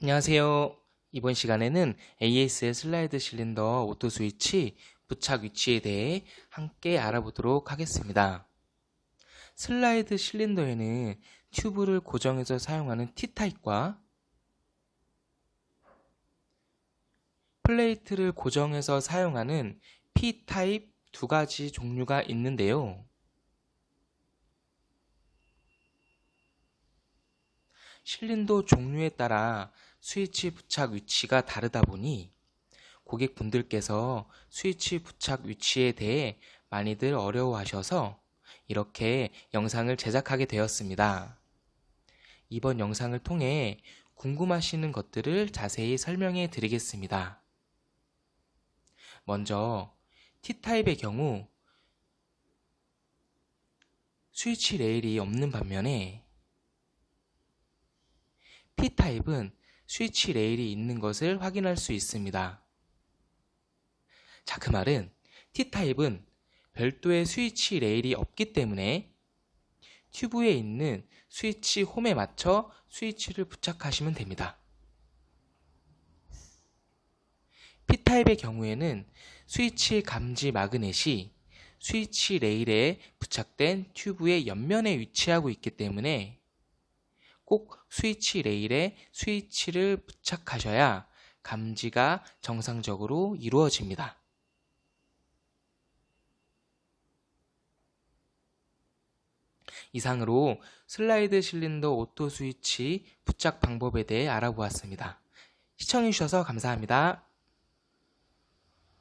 안녕하세요. 이번 시간에는 AS의 슬라이드 실린더 오토 스위치 부착 위치에 대해 함께 알아보도록 하겠습니다. 슬라이드 실린더에는 튜브를 고정해서 사용하는 T타입과 플레이트를 고정해서 사용하는 P타입 두 가지 종류가 있는데요. 실린더 종류에 따라 스위치 부착 위치가 다르다 보니 고객분들께서 스위치 부착 위치에 대해 많이들 어려워하셔서 이렇게 영상을 제작하게 되었습니다. 이번 영상을 통해 궁금하시는 것들을 자세히 설명해 드리겠습니다. 먼저 T타입의 경우 스위치 레일이 없는 반면에 P타입은 스위치 레일이 있는 것을 확인할 수 있습니다. 자, 그 말은 T타입은 별도의 스위치 레일이 없기 때문에 튜브에 있는 스위치 홈에 맞춰 스위치를 부착하시면 됩니다. P타입의 경우에는 스위치 감지 마그넷이 스위치 레일에 부착된 튜브의 옆면에 위치하고 있기 때문에 꼭 스위치 레일에 스위치를 부착하셔야 감지가 정상적으로 이루어집니다. 이상으로 슬라이드 실린더 오토 스위치 부착 방법에 대해 알아보았습니다. 시청해주셔서 감사합니다.